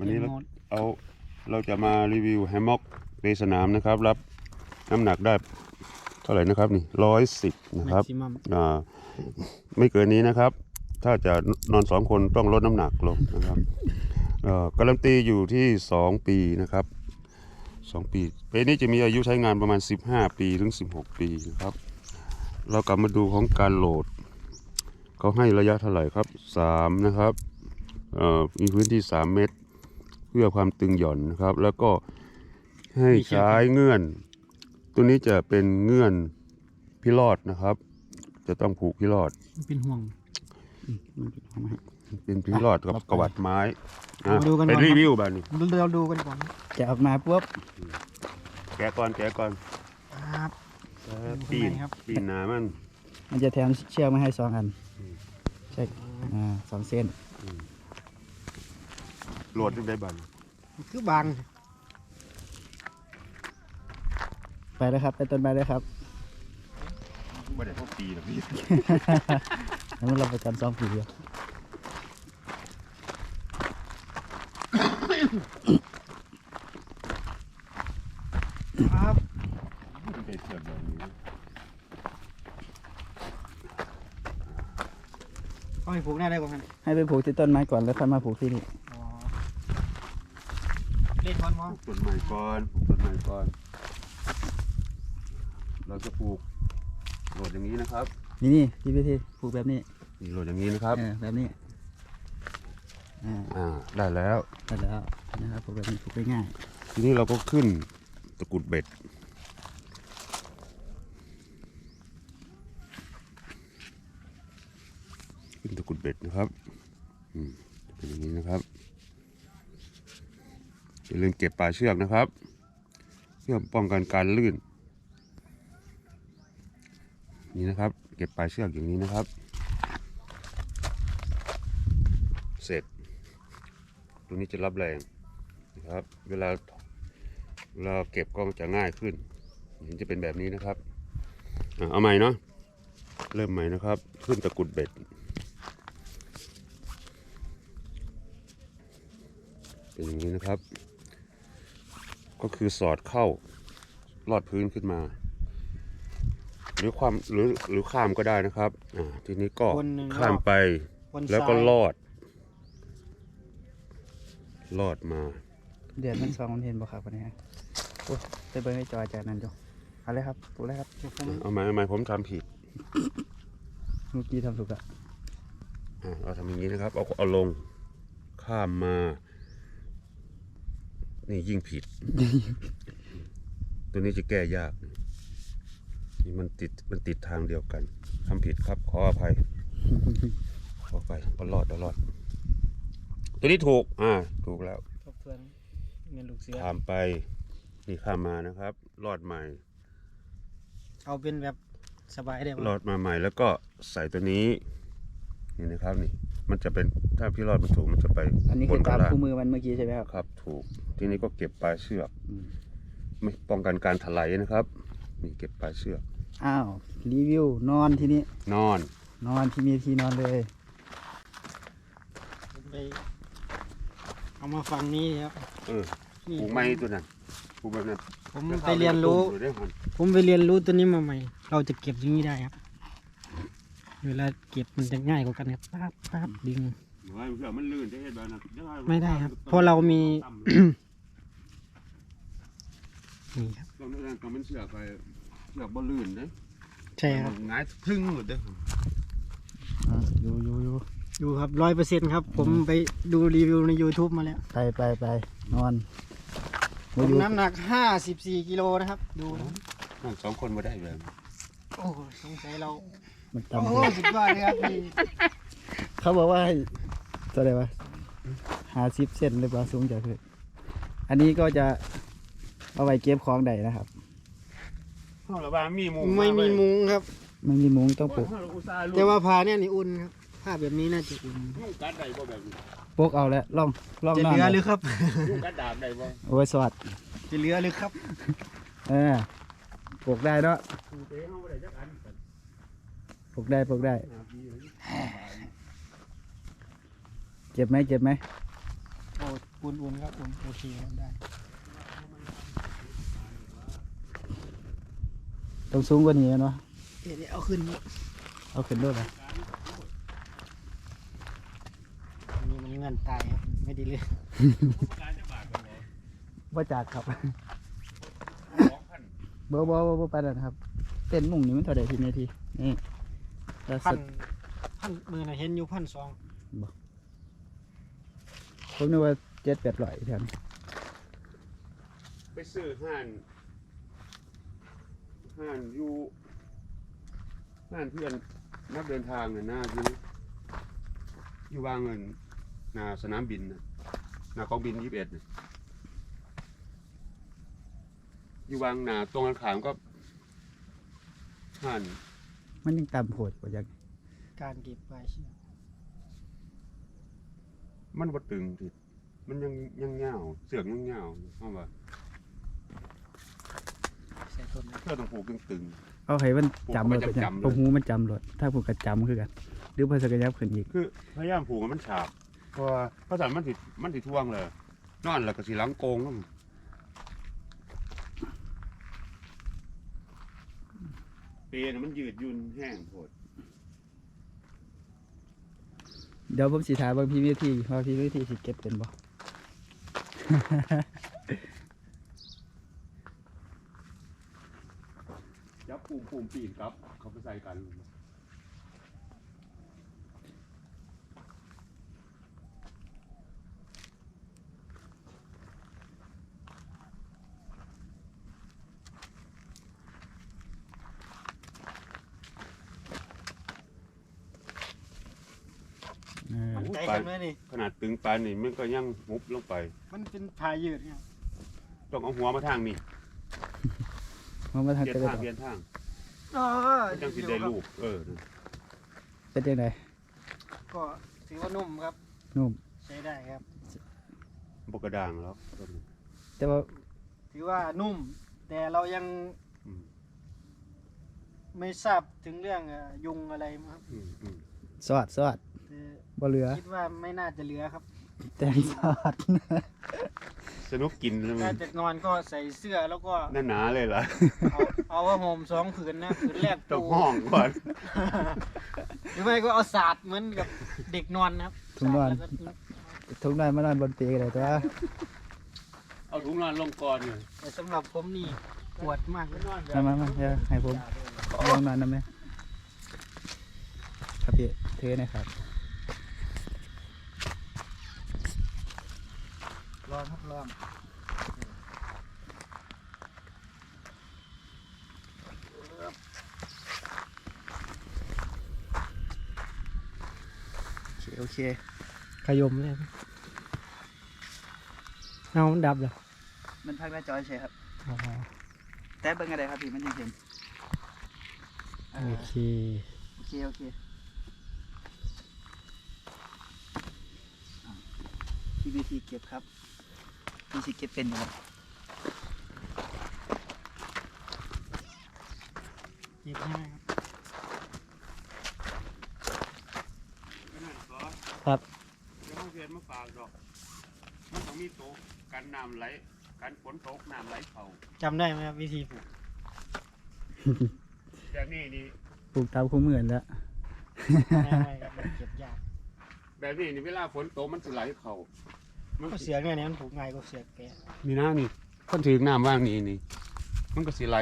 วันนี้เราหมดเอาเราจะมารีวิวแฮมม็อกในสนามนะครับ รับน้ำหนักได้เท่าไหร่นะครับนี่ร้อยสิบนะครับแม็กซิมัมอ่าไม่เกินนี้นะครับ ถ้าจะนอนสองคนต้องลดน้ำหนักลงนะครับเอ่อการันตีอยู่ที่สองปีนะครับสองปีปีนี้จะมีอายุใช้งานประมาณ 15 ปีถึง 16 ปีนะครับ เรากลับมาดูของการโหลดเขาให้ระยะเท่าไหร่ครับ 3 นะครับเอ่อมีพื้นที่ 3 เมตร เพื่อความตึงหย่อนนะครับ แล้วก็ให้ใช้เงื่อน ตัวนี้จะเป็นเงื่อนพิรอดนะครับ จะต้องผูกพิรอดมันเป็นห่วงอืมมันเป็นห่วงไหมเป็นพิรอดกับกระวัดไม้อะมาดูกันเป็นก่อนรีวิวบ้านี่เราดูกันก่อนแกะออกมาปุ๊บแกะก่อนแกะก่อนครับปีนข้างในครับปีนหนามัน มันจะแถมเชือกมาให้สองอันอืมใช่อ่าสองเส้น โหลดได้บ้านคือบางไปเลยครับ ไปต้นไปเลยครับไม่ได้พวกปีหรอกพี่แล้วมันเราประกันสองปีเดียวครับมันเป็นเชือกแบบนี้เอาให้ผูกหน้าได้ก่อนครับให้ไปผูกที่ต้นไม้ก่อนแล้วค่อยมาผูกที่นี่ อ๋อเล่นบอลมั้ปลูกต้นไม้ก่อนปลูกต้นไม้ก่อน เราจะปลูกโหลดอย่างนี้นะครับนี่นี่ที่วิธีผูกแบบนี้นี่โหลดอย่างนี้นะครับ เออแบบนี้อ่าอ่า ได้แล้ว ได้แล้วนะครับผูกแบบนี้ผูกง่ายทีนี้เราก็ขึ้นตะกรุดเบ็ด ขึ้นตะกรุดเบ็ดนะครับ อืมเป็นอย่างนี้นะครับอย่า ลืมเก็บปลายเชือกนะครับ เพื่อป้องกันการลื่น นี่นะครับ เก็บปลายเชือกอย่างนี้นะครับ เสร็จ ตรงนี้จะรับแรงนะครับ เวลาเราเก็บก็จะง่ายขึ้นเห็นจะเป็นแบบนี้นะครับเอาใหม่เนาะเริ่มใหม่นะครับ ขึ้นตะกุดเบ็ดเป็นอย่างนี้นะครับ ก็คือสอดเข้าลอดพื้นขึ้นมา หรือความหรือหรือข้ามก็ได้นะครับอ่าทีนี้ก็วนหนึ่งข้ามไปวนแล้วก็ซ้ายลอด ลอดมาๆเดือนมันสองมันเห็นบ่ครับวันนี้ฮะโอ้ยไปเบิ่งให้จอจากนั้นจ้ะเอาเลยครับผูกเลยครับเดี๋ยวผมเอาใหม่เอาใหม่ผมทำผิดเมื่อกี้ทำถูกอะอะเราทำอย่างนี้นะครับ เอาเอาลงข้ามมา นี่ยิ่งผิด ตัวนี้จะแก้ยาก นี่มันติดมันติดทางเดียวกันทำผิดครับ ขออภัย ขอไปก็รอดก็รอด ตัวนี้ถูก อ่า ถูกแล้วทบทวนเงินลูกเสือข้ามไป นี่ข้ามมานะครับ รอดใหม่ เอาเป็นแบบสบายได้รป่ะอดมาใหม่แล้วก็ใส่ตัวนี้ นี่นะครับนี่ มันจะเป็นถ้าพี่รอดมันถูกมันจะไปอันนี้บคือนกัตามบล่างคู่มือมันเมื่อกี้ใช่ไหมครับ ครับ ถูก ทีนี้ก็เก็บปลายเชือกอืมไม่ป้องกันการถลายนะครับ นี่เก็บปลายเชือกอ้าวรีวิวนอนที่นี่นอน นอนที่มีที่นอนเลยไปเอามาฝั่งนี้ครับเออนี่ปลูกไม้ตัวนั้นปลูกแบบนั้นผมไปเรียนรู้ดี๋วเข้าไปในตู้ ผมไปเรียนรู้ตัวนี้มาใหม่ เราจะเก็บอย่างนี้ได้ครับ เวลาเก็บมันจะง่ายกว่ากันครับปั๊บปั๊บดึงเดี๋ยวให้เพื่อมันลื่นได้เห็นบ้านะเยวให้ไม่ได้ครับ เพราะเรามีต่ำนี่ครับต้องนั่นต้องมันเชือกไปเชือกบ่ลื่นเด้ใช่ครับหงายพึ่งหมดเด้ออะอยู่อยู่อยู่ดูครับร้อยเปอร์เซ็นต์ครับ ผมไปดูรีวิวใน YouTube มาแล้ว ไปไปไปนอนผบ่มอยู่น้ำหนัก54กิโลนะครับ ดูนะนั่งสองคนมาได้แบบโอ้โหสงสัยเรา มันโอ้ต่ำโหสุดยอดเลยครับนี่เขาบอกว่าให้เท่าไหร่วะหาสิบเซนหรือเปล่าสูงจากพื้นอันนี้ก็จะเอาไว้เก็บของได้นะครับ ห้องระบายมีมุงไม่มีมุ้งครับไม่มีมุ้งต้องปลูกแต่ว่าผ้าเนี่ยนี่อุ่นครับผ้าแบบนี้น่าจะอุ่นมุงกัดได้บ่แบบนี้ปลูกเอาแล้วล่องล่องจะนอนเหลือหเลรืยอครับมุงกัดดาบได้บ่โอ้ยสวัสดจะเหลือหรือครับ เออปลูกได้เนาะ ปลูกเองเอาบ่ได้จักอัน ปลูกได้ปลูกได้หาปีเลยเจ็บไหมเจ็บไหมโอ้อุ่นๆครับอุ่นโอเคครับได้ต้องสูงกว่านี้เนาะเดี๋ยวเอาขึ้นนี่เอาขึ้นด้วยเลยอันนี้มันเงินตายครับไม่ได้เรื่องว่าจากครับบ่บ่บ่บ่ปานนั้นครับ เต้นมุ่งนี่มันเท่าใดทีนาทีนี่ แต่พัสุนดพันมือน่ะเห็นอยู่พันสองผมนึกว่าเจ็ดแปดร้อยแถมไปซื้อห่านห่านอยู่ห่านเพื่อนนักเดินทางน่ะหน้าอยู่นี่อยู่วางเงินหน้าสนามบินน่ะหน้ากองบินยี่สิบเอ็ดน่ะอยู่วางหน้าตรงกันขามก็ห่าน มันยังต่ำโหดกว่าอย่างการเก็บปลายเชือกมันบ่ตึงติดมันยังยังเงาวเสือกยังเงาวเพราะว่าใส่ต้นไม้เพื่อต้องผูกตึง เอาให้มันจำมัเลยนไปจ้ะจำเลยตรงหูมันจำรถถ้าผูกกระจำคือกัน หรือเพื่อสกยับขึ้นอีกๆคือพยายามผูกให้มันฉาบเพราะว่าภาษามันสิมันสิท่วงเลยนอนแล้วก็สิหลังโกงแล้วมัน เปรน่ะมันยืดหยุ่นแห้งโพดเดี๋ยวผมสิถามบางพี่วิธีว่าพี่วิธีสิเก็บเป็นบ่ ยับปูมปูมปีนครับ เขาไปใส่กัน เออ มันใจ ปากันนไหมนี่ ขนาดตึงปานนี่มันก็ยังหุบลงไป มันเป็นพายืดเนี่ยต้องเอาหัวมาทางนี้มันมาทางเปลี่ยกนระทางโดเปดลี่ยนทางอ๋อมันจังสิได้ลูกเออเป็นยังไงก็ถือว่านุ่มครับ นุ่มใช้ได้ครับบกกระด่างแล้วแต่ว่าถือว่านุ่ม แต่เรายังอืมไม่ทราบถึงเรื่องเอ่อยุงอะไรครับอืมอืมสอดสอดแต่ บ่เหลือ คิดว่าไม่น่าจะเหลือครับแต่งสอดสนุกกินแล้วมัถ้านจะนอนก็ใส่เสื้อแล้วก็แน่นหนาเลยล่ะเอาเอาว่าห่มสองผืนนะผืนแรกต้องปูห้องก่อนหรือไม่ก็เอาศาสตร์เหมือนกับเด็กนอนนะครับถุงนอนศาสตร์แล้วก็ทุกนายมานอนบนเตียงเลยตัวเอาถุงนอนลงก่อนเลยแต่สำหรับผมนี่ปวดมากเลยมามามาเดี๋ยวให้ผมลองนอนนะแม่ครับพี่เทนะครับ ลองครับลอง โอเคโอเค ขยมเลยเอามันดับเหรอมันพักหน้าจอใช่ครับ อ๋อแต่เบิ่งอะไรครับพี่มันยังเห็นเอโออเคโอเค โอเคอะที่วิธีเก็บครับพี่สิเก็บเป็นอยู่ครับเก็บให้ครับ ครับ เดี๋ยวเอาเพียนมาฝากดอก มันต้องมีโต๊ะกันน้ำไหลกันฝนตกน้ำไหลเข่าจำได้ไหมครับวิธีปลูกแบบนี้นี่ปลูกตามคู่เหมือนแล้วไม่ไม่ครับมันเก็บยากแบบนี้นี่เวลาฝนตกมันสิไหลเข่ามันก็สิเสือกเนี่ยมันปลูกง่ายกว่าเสือกแกะนี่นะนี่คนถือน้ำว่างนี่นี่ มันก็สิไหล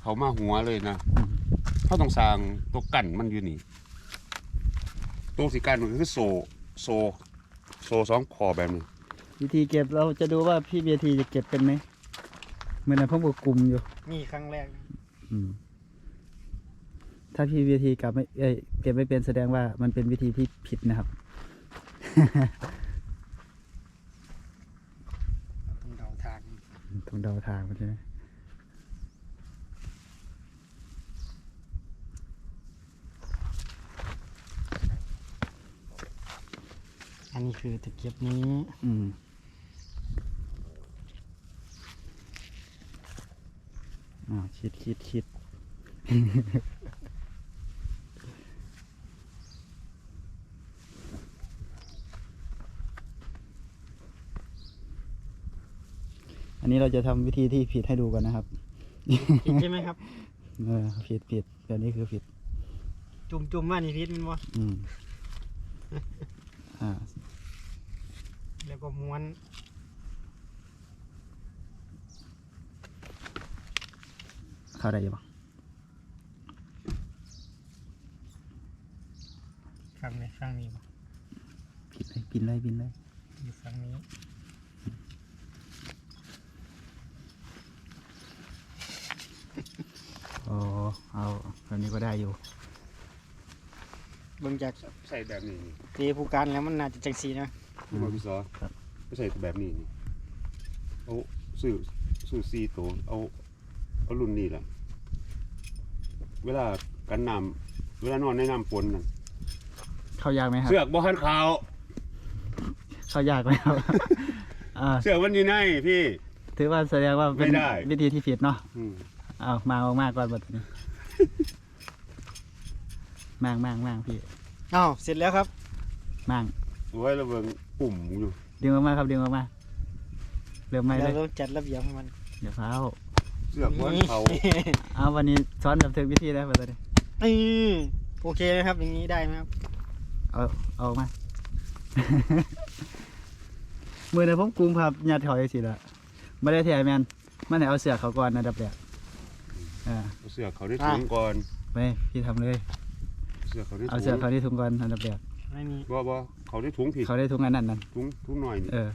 เขามาหัวเลยนะเขาต้องสร้างตัวกั้นมันอยู่นี่ ตัวสิกั้นมันคือโซโซโซสองคอแบบนี้วิธีเก็บเราจะดูว่าพี่เบียทีจะเก็บเป็นไหมเหมือนนั้นผมก็กลุ่มอยู่นี่ครั้งแรกนะอืมถ้าพี่เบียทีกลับไม่เอ้ยเก็บไม่เป็นแสดงว่ามันเป็นวิธีที่ผิดนะครับ ต้องเดาทางต้องเดาทางมันใช่ไหม นนี้คือตะเกียบนี้ อืมอ่าคิดคิดคิด อันนี้เราจะทำวิธีที่ผิดให้ดูกันนะครับ ผิดใช่ไหมครับ เออผิดผิดแบบนี้คือผิด จุ่มจุ่มๆว่านี่พิษมันวะอืม อ่า แล้วก็ม้วนเข้าได้ยังฝั่งนี้ฝั่งนี้วะผิดเลยบินเลยบินเลยอยู่ฝั่งนี้โอ้เอาแบบนี้ก็ได้อยู่ เบิ่งจากใส่แบบนี้นี่ตีผู้การแล้วมันน่าจะจังสีนะพี่บอพี่ซอครับ ไม่ใส่แบบนี้นี่เอาซื้อซื้อซีตัวเอาเอารุ่นนี้แหละเวลากันน้ำเวลานอนในน้ำฝนน่ะเข้ายากไหมครับ เสือกบ่หันขาว เข้ายากไหมครับ อ่า เสือกมันอยู่ในพี่ ถือว่าแสดงว่าเป็นไม่ได้ วิธีที่ผิดเนาะอืม เอามาเอามากก่อนบัดนี้ มางมางมางพี่อ้าวเสร็จแล้วครับมางไว้ระเบิงปุ่มอยู่ดึงออกมาครับดึงออกมาเริ่มไม่เลเรายต้องจัดระเบียบให้มัน เดี๋ยวเฝ้าเสือกบ่หันเขาเอาวันนี้สอนแบบถึงวิธีแล้วบัดนี้นี่โอเคนะครับ อย่างนี้ได้ไหมครับ เอาเอาออกมา มือในผมกรุงครับญาติถอยสิละไม่ได้แถแมนมันให้เอาเสือเขาก่อนนะดับแรกอ่าเอาเสือกเขาได้ถุงก่อนไปพี่ทำเลย เสือกเขาได้เอาถุงเสือเขาที่ถุงก่อนอันดับแรกไม่มีบ่บ่เขาได้ถุงผิดเขาได้ถุงอันนั้นนั่นถุงถุงหน่อยนี่เออ